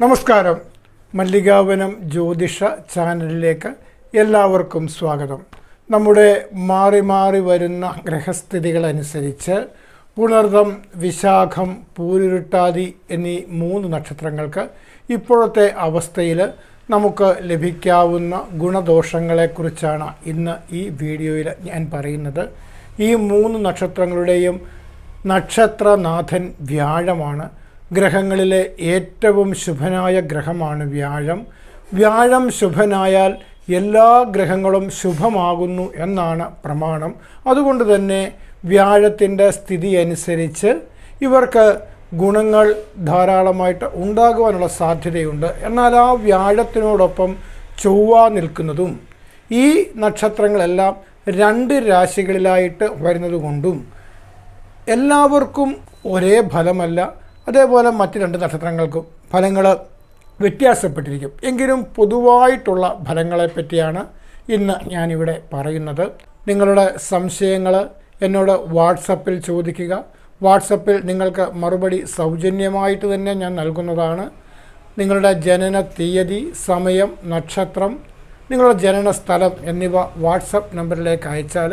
നമസ്കാരം. മല്ലികാവനം ജ്യോതിഷ ചാനലിലേക്ക് എല്ലാവർക്കും സ്വാഗതം. നമ്മുടെ മാറി മാറി വരുന്ന ഗ്രഹസ്ഥിതികളനുസരിച്ച് പുണർദം വിശാഖം പൂരുരുട്ടാതി എന്നീ മൂന്ന് നക്ഷത്രങ്ങൾക്ക് ഇപ്പോഴത്തെ അവസ്ഥയിൽ നമുക്ക് ലഭിക്കാവുന്ന ഗുണദോഷങ്ങളെക്കുറിച്ചാണ് ഇന്ന് ഈ വീഡിയോയിൽ ഞാൻ പറയുന്നത്. ഈ മൂന്ന് നക്ഷത്രങ്ങളുടെയും നക്ഷത്രനാഥൻ വ്യാഴമാണ്. ഗ്രഹങ്ങളിലെ ഏറ്റവും ശുഭനായ ഗ്രഹമാണ് വ്യാഴം. വ്യാഴം ശുഭനായാൽ എല്ലാ ഗ്രഹങ്ങളും ശുഭമാകുന്നു എന്നാണ് പ്രമാണം. അതുകൊണ്ട് തന്നെ വ്യാഴത്തിന്റെ സ്ഥിതി അനുസരിച്ച് ഇവർക്ക് ഗുണങ്ങൾ ധാരാളമായിട്ട് ഉണ്ടാകുവാനുള്ള സാധ്യതയുണ്ട്. എന്നാൽ ആ വ്യാഴത്തിനോടൊപ്പം ചൊവ്വ നിൽക്കുന്നതും ഈ നക്ഷത്രങ്ങളെല്ലാം രണ്ട് രാശികളിലായിട്ട് വരുന്നതുകൊണ്ടും എല്ലാവർക്കും ഒരേ ഫലമല്ല. അതേപോലെ മറ്റ് രണ്ട് നക്ഷത്രങ്ങൾക്കും ഫലങ്ങൾ വ്യത്യാസപ്പെട്ടിരിക്കും. എങ്കിലും പൊതുവായിട്ടുള്ള ഫലങ്ങളെപ്പറ്റിയാണ് ഇന്ന് ഞാനിവിടെ പറയുന്നത്. നിങ്ങളുടെ സംശയങ്ങൾ എന്നോട് വാട്സപ്പിൽ ചോദിക്കുക. വാട്സപ്പിൽ നിങ്ങൾക്ക് മറുപടി സൗജന്യമായിട്ട് തന്നെ ഞാൻ നൽകുന്നതാണ്. നിങ്ങളുടെ ജനന തീയതി സമയം നക്ഷത്രം നിങ്ങളുടെ ജനന സ്ഥലം എന്നിവ വാട്സപ്പ് നമ്പറിലേക്ക് അയച്ചാൽ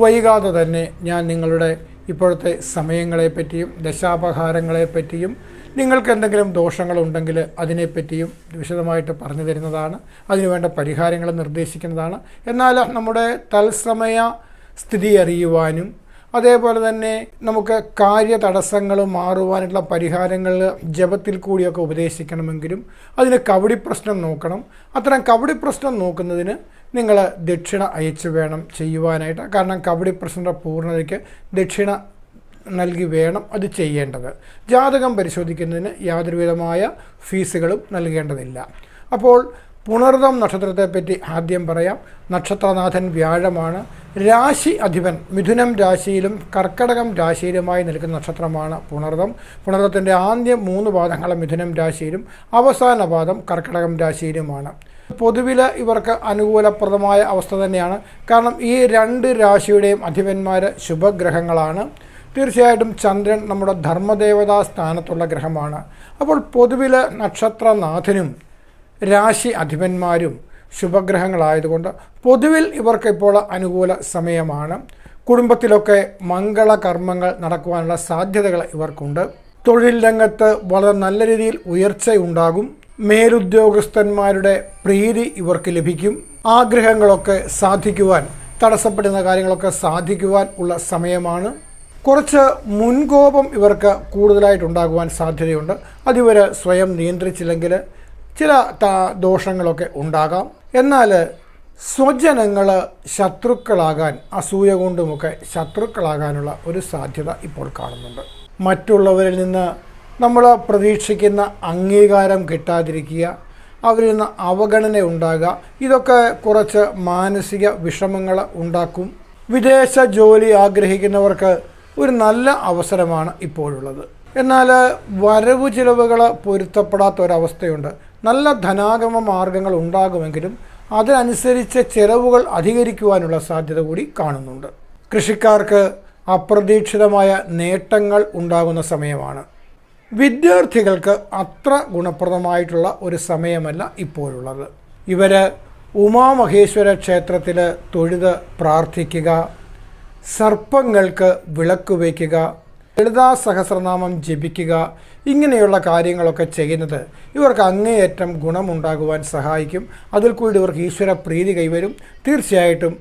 വൈകാതെ തന്നെ ഞാൻ നിങ്ങളുടെ ഇപ്പോഴത്തെ സമയങ്ങളെപ്പറ്റിയും ദശാപഹാരങ്ങളെപ്പറ്റിയും നിങ്ങൾക്ക് എന്തെങ്കിലും ദോഷങ്ങളുണ്ടെങ്കിൽ അതിനെപ്പറ്റിയും വിശദമായിട്ട് പറഞ്ഞു തരുന്നതാണ്. അതിനുവേണ്ട പരിഹാരങ്ങൾ നിർദ്ദേശിക്കുന്നതാണ്. എന്നാൽ നമ്മുടെ തത്സമയ സ്ഥിതി അറിയുവാനും അതേപോലെ തന്നെ നമുക്ക് കാര്യ തടസ്സങ്ങൾ മാറുവാനുള്ള പരിഹാരങ്ങൾ ജപത്തിൽ കൂടിയൊക്കെ ഉപദേശിക്കണമെങ്കിലും അതിന് കവടി പ്രശ്നം നോക്കണം. അത്തരം കവടി പ്രശ്നം നോക്കുന്നതിന് നിങ്ങൾ ദക്ഷിണ അയച്ചു വേണം ചെയ്യുവാനായിട്ട്. കാരണം കബഡി പ്രശ്നത്തിന്റെ പൂർണതയ്ക്ക് ദക്ഷിണ നൽകി വേണം അത് ചെയ്യേണ്ടത്. ജാതകം പരിശോധിക്കുന്നതിന് യാതൊരുവിധമായ ഫീസുകളും നൽകേണ്ടതില്ല. അപ്പോൾ പുണർദം നക്ഷത്രത്തെപ്പറ്റി ആദ്യം പറയാം. നക്ഷത്രനാഥൻ വ്യാഴമാണ്. രാശി അധിപൻ മിഥുനം രാശിയിലും കർക്കടകം രാശിയിലുമായി നിൽക്കുന്ന നക്ഷത്രമാണ് പുണർദം. പുണർദത്തിന്റെ ആദ്യ മൂന്ന് പാദങ്ങൾ മിഥുനം രാശിയിലും അവസാന പാദം കർക്കടകം രാശിയിലുമാണ്. പൊതുവിൽ ഇവർക്ക് അനുകൂലപ്രദമായ അവസ്ഥ തന്നെയാണ്. കാരണം ഈ രണ്ട് രാശിയുടെയും അധിപന്മാർ ശുഭഗ്രഹങ്ങളാണ്. തീർച്ചയായിട്ടും ചന്ദ്രൻ നമ്മുടെ ധർമ്മദേവതാ സ്ഥാനത്തുള്ള ഗ്രഹമാണ്. അപ്പോൾ പൊതുവിൽ നക്ഷത്രനാഥനും രാശി അധിപന്മാരും ശുഭഗ്രഹങ്ങളായതുകൊണ്ട് പൊതുവിൽ ഇവർക്ക് ഇപ്പോൾ അനുകൂല സമയമാണ്. കുടുംബത്തിലൊക്കെ മംഗളകർമ്മങ്ങൾ നടക്കുവാനുള്ള സാധ്യതകൾ ഇവർക്കുണ്ട്. തൊഴിൽ രംഗത്ത് വളരെ നല്ല രീതിയിൽ ഉയർച്ചയുണ്ടാകും. മേലുദ്യോഗസ്ഥന്മാരുടെ പ്രീതി ഇവർക്ക് ലഭിക്കും. ആഗ്രഹങ്ങളൊക്കെ സാധിക്കുവാൻ തടസ്സപ്പെടുന്ന കാര്യങ്ങളൊക്കെ സാധിക്കുവാൻ ഉള്ള സമയമാണ്. കുറച്ച് മുൻകോപം ഇവർക്ക് കൂടുതലായിട്ടുണ്ടാകുവാൻ സാധ്യതയുണ്ട്. അതിവർ സ്വയം നിയന്ത്രിച്ചില്ലെങ്കിൽ ചില ദോഷങ്ങളൊക്കെ ഉണ്ടാകാം. എന്നാൽ സ്വജനങ്ങൾ ശത്രുക്കളാകാൻ അസൂയ കൊണ്ടുമൊക്കെ ശത്രുക്കളാകാനുള്ള ഒരു സാധ്യത ഇപ്പോൾ കാണുന്നുണ്ട്. മറ്റുള്ളവരിൽ നിന്ന് നമ്മൾ പ്രതീക്ഷിക്കുന്ന അംഗീകാരം കിട്ടാതിരിക്കുക അവരിൽ നിന്ന് അവഗണന ഉണ്ടാകുക ഇതൊക്കെ കുറച്ച് മാനസിക വിഷമങ്ങൾ ഉണ്ടാക്കും. വിദേശ ജോലി ആഗ്രഹിക്കുന്നവർക്ക് ഒരു നല്ല അവസരമാണ് ഇപ്പോഴുള്ളത്. എന്നാൽ വരവ് ചിലവുകൾ പൊരുത്തപ്പെടാത്ത ഒരവസ്ഥയുണ്ട് നല്ല ധനാഗമ മാർഗങ്ങൾ ഉണ്ടാകുമെങ്കിലും അതിനനുസരിച്ച് ചിലവുകൾ അധികരിക്കുവാനുള്ള സാധ്യത കൂടി കാണുന്നുണ്ട്. കൃഷിക്കാർക്ക് അപ്രതീക്ഷിതമായ നേട്ടങ്ങൾ ഉണ്ടാകുന്ന സമയമാണ്. വിദ്യാർത്ഥികൾക്ക് അത്ര ഗുണപ്രദമായിട്ടുള്ള ഒരു സമയമല്ല ഇപ്പോഴുള്ളത്. ഇവർ ഉമാമഹേശ്വര ക്ഷേത്രത്തിൽ തൊഴുത് പ്രാർത്ഥിക്കുക സർപ്പങ്ങൾക്ക് വിളക്ക് വയ്ക്കുക ലളിതാ സഹസ്രനാമം ജപിക്കുക ഇങ്ങനെയുള്ള കാര്യങ്ങളൊക്കെ ചെയ്യുന്നത് ഇവർക്ക് അങ്ങേയറ്റം ഗുണമുണ്ടാകുവാൻ സഹായിക്കും. അതിൽ കൂടി ഇവർക്ക് ഈശ്വര പ്രീതി കൈവരും. തീർച്ചയായിട്ടും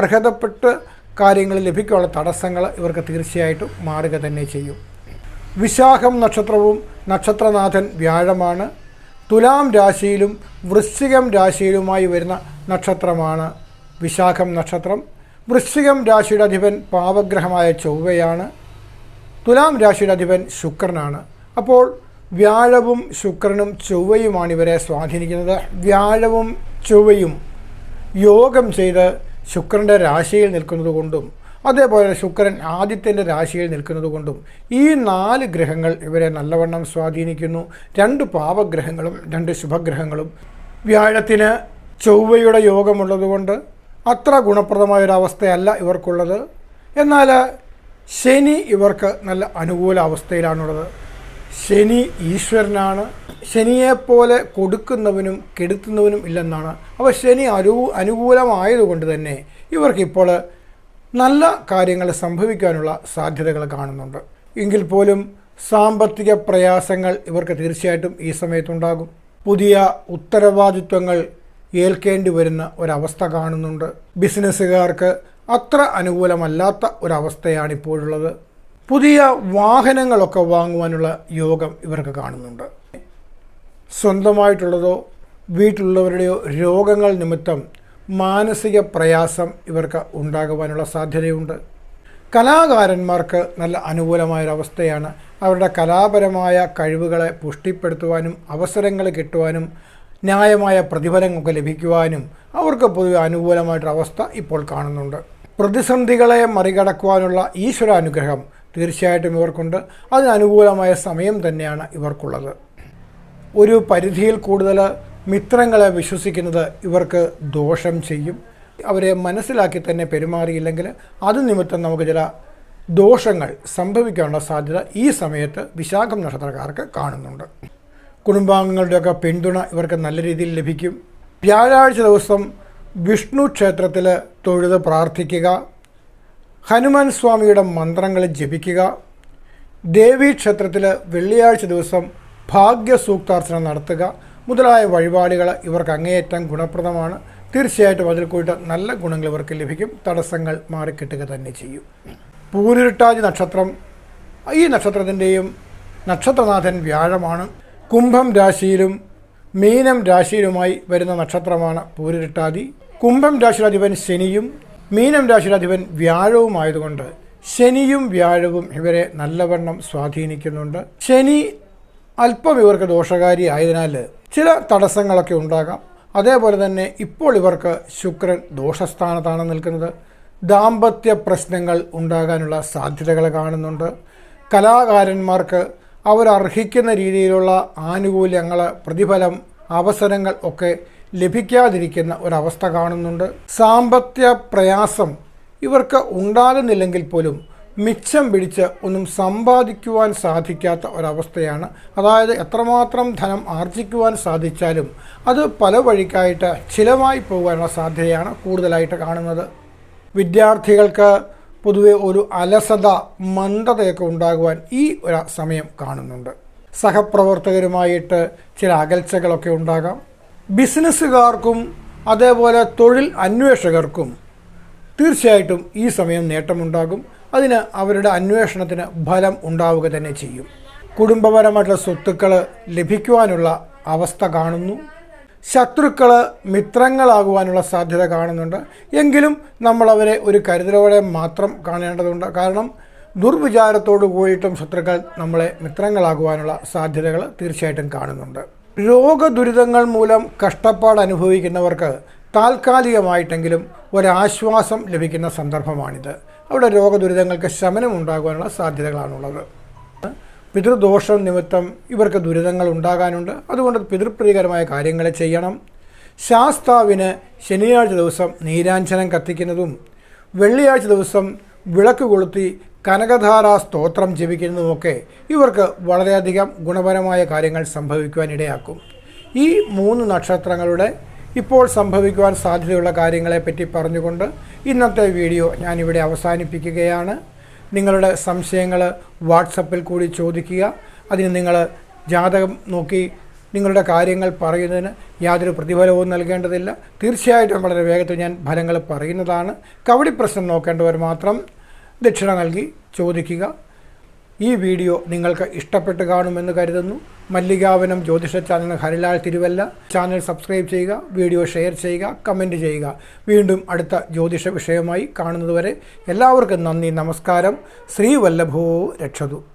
അർഹതപ്പെട്ട് കാര്യങ്ങൾ ലഭിക്കാനുള്ള തടസ്സങ്ങൾ ഇവർക്ക് തീർച്ചയായിട്ടും മാറുക തന്നെ ചെയ്യും. വിശാഖം നക്ഷത്രവും നക്ഷത്രനാഥൻ വ്യാഴമാണ്. തുലാം രാശിയിലും വൃശ്ചികം രാശിയിലുമായി വരുന്ന നക്ഷത്രമാണ് വിശാഖം നക്ഷത്രം. വൃശ്ചികം രാശിയുടെ അധിപൻ പാവഗ്രഹമായ ചൊവ്വയാണ്. തുലാം രാശിയുടെ അധിപൻ ശുക്രനാണ്. അപ്പോൾ വ്യാഴവും ശുക്രനും ചൊവ്വയുമാണ് ഇവരെ സ്വാധീനിക്കുന്നത്. വ്യാഴവും ചൊവ്വയും യോഗം ചെയ്ത് ശുക്രന്റെ രാശിയിൽ നിൽക്കുന്നത് കൊണ്ടും അതേപോലെ ശുക്രൻ ആദിത്യന്റെ രാശിയിൽ നിൽക്കുന്നത് കൊണ്ടും ഈ നാല് ഗ്രഹങ്ങൾ ഇവരെ നല്ലവണ്ണം സ്വാധീനിക്കുന്നു. രണ്ട് പാപഗ്രഹങ്ങളും രണ്ട് ശുഭഗ്രഹങ്ങളും. വ്യാഴത്തിന് ചൊവ്വയുടെ യോഗമുള്ളതുകൊണ്ട് അത്ര ഗുണപ്രദമായ ഒരു അവസ്ഥയല്ല ഇവർക്കുള്ളത്. എന്നാൽ ശനി ഇവർക്ക് നല്ല അനുകൂല അവസ്ഥയിലാണുള്ളത് ശനി ഈശ്വരനാണ്. ശനിയെപ്പോലെ കൊടുക്കുന്നവനും കെടുത്തുന്നവനും ഇല്ലെന്നാണ്. അപ്പോൾ ശനി അനു അനുകൂലമായതുകൊണ്ട് തന്നെ ഇവർക്കിപ്പോൾ നല്ല കാര്യങ്ങൾ സംഭവിക്കാനുള്ള സാധ്യതകൾ കാണുന്നുണ്ട്. എങ്കിൽ പോലും സാമ്പത്തിക പ്രയാസങ്ങൾ ഇവർക്ക് തീർച്ചയായിട്ടും ഈ സമയത്തുണ്ടാകും. പുതിയ ഉത്തരവാദിത്വങ്ങൾ ഏൽക്കേണ്ടി വരുന്ന ഒരവസ്ഥ കാണുന്നുണ്ട്. ബിസിനസ്സുകാർക്ക് അത്ര അനുകൂലമല്ലാത്ത ഒരവസ്ഥയാണ് ഇപ്പോഴുള്ളത്. പുതിയ വാഹനങ്ങളൊക്കെ വാങ്ങുവാനുള്ള യോഗം ഇവർക്ക് കാണുന്നുണ്ട്. സ്വന്തമായിട്ടുള്ളതോ വീട്ടിലുള്ളവരുടെയോ രോഗങ്ങൾ നിമിത്തം മാനസിക പ്രയാസം ഇവർക്ക് ഉണ്ടാകുവാനുള്ള സാധ്യതയുണ്ട്. കലാകാരന്മാർക്ക് നല്ല അനുകൂലമായൊരവസ്ഥയാണ്. അവരുടെ കലാപരമായ കഴിവുകളെ പുഷ്ടിപ്പെടുത്തുവാനും അവസരങ്ങൾ കിട്ടുവാനും ന്യായമായ പ്രതിഫലങ്ങളൊക്കെ ലഭിക്കുവാനും അവർക്ക് പൊതുവെ അനുകൂലമായിട്ടൊരവസ്ഥ ഇപ്പോൾ കാണുന്നുണ്ട്. പ്രതിസന്ധികളെ മറികടക്കുവാനുള്ള ഈശ്വരാനുഗ്രഹം തീർച്ചയായിട്ടും ഇവർക്കുണ്ട്. അതിനനുകൂലമായ സമയം തന്നെയാണ് ഇവർക്കുള്ളത്. ഒരു പരിധിയിൽ കൂടുതൽ മിത്രങ്ങളെ വിശ്വസിക്കുന്നത് ഇവർക്ക് ദോഷം ചെയ്യും. അവരെ മനസ്സിലാക്കി തന്നെ പെരുമാറിയില്ലെങ്കിൽ അത് നിമിത്തം നമുക്ക് ചില ദോഷങ്ങൾ സംഭവിക്കാനുള്ള സാധ്യത ഈ സമയത്ത് വിശാഖം നക്ഷത്രക്കാർക്ക് കാണുന്നുണ്ട്. കുടുംബാംഗങ്ങളുടെയൊക്കെ പിന്തുണ ഇവർക്ക് നല്ല രീതിയിൽ ലഭിക്കും. വ്യാഴാഴ്ച ദിവസം വിഷ്ണു ക്ഷേത്രത്തിൽ തൊഴുത് പ്രാർത്ഥിക്കുക. ഹനുമാൻ സ്വാമിയുടെ മന്ത്രങ്ങൾ ജപിക്കുക. ദേവീക്ഷേത്രത്തിൽ വെള്ളിയാഴ്ച ദിവസം ഭാഗ്യസൂക്താർച്ചന നടത്തുക. മുതലായ വഴിപാടുകൾ ഇവർക്ക് അങ്ങേയറ്റം ഗുണപ്രദമാണ്. തീർച്ചയായിട്ടും അതിൽ കൂടി നല്ല ഗുണങ്ങൾ ഇവർക്ക് ലഭിക്കും. തടസ്സങ്ങൾ മാറിക്കിട്ടുക തന്നെ ചെയ്യും. പൂരിട്ടാജ് നക്ഷത്രം. ഈ നക്ഷത്രത്തിന്റെയും നക്ഷത്രനാഥൻ വ്യാഴമാണ്. കുംഭം രാശിയിലും മീനം രാശിയിലുമായി വരുന്ന നക്ഷത്രമാണ് പൂരിട്ടാതി കുംഭം രാശിയിലധിപൻ ശനിയും മീനം രാശിയിലധിപൻ വ്യാഴവും ആയതുകൊണ്ട് ശനിയും വ്യാഴവും ഇവരെ നല്ലവണ്ണം സ്വാധീനിക്കുന്നുണ്ട്. ശനി അല്പം ഇവർക്ക് ദോഷകാരി ആയതിനാൽ ചില തടസ്സങ്ങളൊക്കെ ഉണ്ടാകാം. അതേപോലെ തന്നെ ഇപ്പോൾ ഇവർക്ക് ശുക്രൻ ദോഷസ്ഥാനത്താണ് നിൽക്കുന്നത്. ദാമ്പത്യ പ്രശ്നങ്ങൾ ഉണ്ടാകാനുള്ള സാധ്യതകൾ കാണുന്നുണ്ട്. കലാകാരന്മാർക്ക് അവർ അർഹിക്കുന്ന രീതിയിലുള്ള ആനുകൂല്യങ്ങൾ പ്രതിഫലം അവസരങ്ങൾ ഒക്കെ ലഭിക്കാതിരിക്കുന്ന ഒരവസ്ഥ കാണുന്നുണ്ട്. സാമ്പത്തിക പ്രയാസം ഇവർക്ക് ഉണ്ടാകുന്നില്ലെങ്കിൽ പോലും മിച്ചം പിടിച്ച് ഒന്നും സമ്പാദിക്കുവാൻ സാധിക്കാത്ത ഒരവസ്ഥയാണ്. അതായത് എത്രമാത്രം ധനം ആർജിക്കുവാൻ സാധിച്ചാലും അത് പല വഴിക്കായിട്ട് ചിലവായി പോകാനുള്ള സാധ്യതയാണ് കൂടുതലായിട്ട് കാണുന്നത്. വിദ്യാർത്ഥികൾക്ക് പൊതുവെ ഒരു അലസത മന്ദതയൊക്കെ ഉണ്ടാകുവാൻ ഈ ഒരു സമയം കാണുന്നുണ്ട്. സഹപ്രവർത്തകരുമായിട്ട് ചില അകൽച്ചകളൊക്കെ ഉണ്ടാകാം. ബിസിനസ്സുകാർക്കും അതേപോലെ തൊഴിൽ അന്വേഷകർക്കും തീർച്ചയായിട്ടും ഈ സമയം നേട്ടമുണ്ടാകും. അതിന് അവരുടെ അന്വേഷണത്തിന് ഫലം ഉണ്ടാവുക തന്നെ ചെയ്യും. കുടുംബപരമായിട്ടുള്ള സ്വത്തുക്കൾ ലഭിക്കുവാനുള്ള അവസ്ഥ കാണുന്നു. ശത്രുക്കൾ മിത്രങ്ങളാകുവാനുള്ള സാധ്യത കാണുന്നുണ്ട്. എങ്കിലും നമ്മളവരെ ഒരു കരുതലോടെ മാത്രം കാണേണ്ടതുണ്ട്. കാരണം ദുർവിചാരത്തോടു കൂടിയിട്ടും ശത്രുക്കൾ നമ്മളെ മിത്രങ്ങളാകുവാനുള്ള സാധ്യതകൾ തീർച്ചയായിട്ടും കാണുന്നുണ്ട്. രോഗദുരിതങ്ങൾ മൂലം കഷ്ടപ്പാട് അനുഭവിക്കുന്നവർക്ക് താൽക്കാലികമായിട്ടെങ്കിലും ഒരാശ്വാസം ലഭിക്കുന്ന സന്ദർഭമാണിത്. അവിടെ രോഗദുരിതങ്ങൾക്ക് ശമനം ഉണ്ടാകുവാനുള്ള സാധ്യതകളാണുള്ളത്. പിതൃദോഷം നിമിത്തം ഇവർക്ക് ദുരിതങ്ങൾ ഉണ്ടാകാനുണ്ട്. അതുകൊണ്ട് പിതൃപ്രീകരമായ കാര്യങ്ങൾ ചെയ്യണം. ശാസ്താവിന് ശനിയാഴ്ച ദിവസം നീരാഞ്ജനം കത്തിക്കുന്നതും വെള്ളിയാഴ്ച ദിവസം വിളക്ക് കൊളുത്തി കനകധാരാ സ്തോത്രം ജപിക്കുന്നതുമൊക്കെ ഇവർക്ക് വളരെയധികം ഗുണപരമായ കാര്യങ്ങൾ സംഭവിക്കുവാനിടയാക്കും. ഈ മൂന്ന് നക്ഷത്രങ്ങളുടെ ഇപ്പോൾ സംഭവിക്കുവാൻ സാധ്യതയുള്ള കാര്യങ്ങളെപ്പറ്റി പറഞ്ഞുകൊണ്ട് ഇന്നത്തെ വീഡിയോ ഞാനിവിടെ അവസാനിപ്പിക്കുകയാണ്. നിങ്ങളുടെ സംശയങ്ങൾ വാട്സപ്പിൽ കൂടി ചോദിക്കുക. അതിന് നിങ്ങൾ ജാതകം നോക്കി നിങ്ങളുടെ കാര്യങ്ങൾ പറയുന്നതിന് യാതൊരു പ്രതിഫലവും നൽകേണ്ടതില്ല. തീർച്ചയായിട്ടും വളരെ വേഗത്തിൽ ഞാൻ ഫലങ്ങൾ പറയുന്നതാണ്. കവടി പ്രശ്നം നോക്കേണ്ടവർ മാത്രം ദക്ഷിണ നൽകി ചോദിക്കുക. ഈ വീഡിയോ നിങ്ങൾക്ക് ഇഷ്ടപ്പെട്ട് കാണുമെന്ന് കരുതുന്നു. Mallikavanam Jyothisha channel Harilal Thiruvalla. Channel subscribe ചെയ്യുക വീഡിയോ ഷെയർ ചെയ്യുക കമന്റ് ചെയ്യുക. വീണ്ടും അടുത്ത ജ്യോതിഷ വിഷയമായി കാണുന്നതുവരെ എല്ലാവർക്കും നന്ദി നമസ്കാരം. ശ്രീവല്ലഭോ രക്ഷതു.